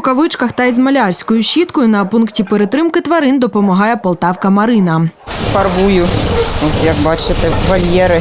рукавичках та із малярською щіткою на пункті перетримки тварин допомагає полтавка Марина. фарбую, от, як бачите, вольєри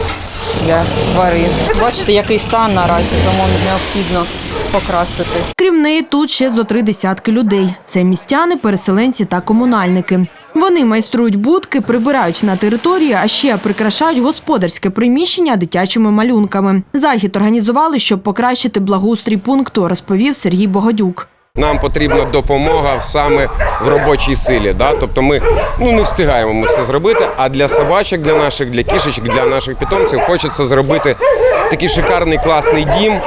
для тварин. Бачите, який стан наразі, тому необхідно покрасити. Крім неї, тут ще зо три десятки людей. Це містяни, переселенці та комунальники. Вони майструють будки, прибирають на території, а ще прикрашають господарське приміщення дитячими малюнками. Захід організували, щоб покращити благоустрій пункту, розповів Сергій Богодюк. Нам потрібна допомога саме в робочій силі. Да? Тобто ми ну, не встигаємо ми все зробити. А для собачок, для наших, для кішечок, для наших питомців хочеться зробити такий шикарний класний дім.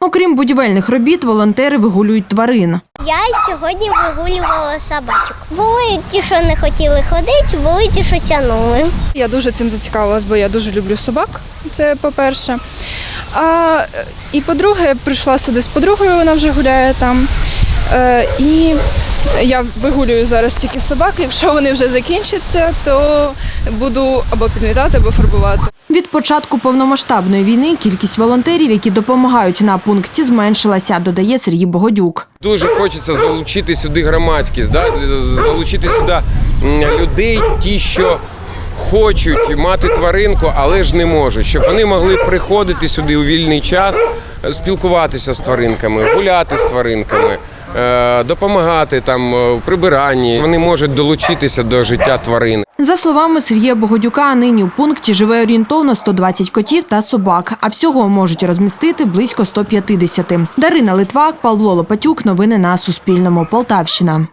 Окрім будівельних робіт, волонтери вигулюють тварин. Я сьогодні вигулювала собачок. Були ті, що не хотіли ходити, були ті, що тягнули. Я дуже цим зацікавилась, бо я дуже люблю собак. Це по-перше. А, і по-друге, прийшла сюди з подругою, вона вже гуляє там. Е, і я вигулюю зараз тільки собак. Якщо вони вже закінчаться, то буду або підмітати, або фарбувати. Від початку повномасштабної війни кількість волонтерів, які допомагають на пункті, зменшилася, додає Сергій Богодюк. Дуже хочеться залучити сюди громадськість, да? залучити сюди людей, ті, що хочуть мати тваринку, але ж не можуть, щоб вони могли приходити сюди у вільний час, е, спілкуватися з тваринками, гуляти з тваринками. е, Допомагати там е, в прибиранні, вони можуть долучитися до життя тварин. За словами Сергія Богодюка, нині у пункті живе орієнтовно 120 котів та собак, а всього можуть розмістити близько 150. Дарина Литвак, Павло Лопатюк. Новини на Суспільному. Полтавщина.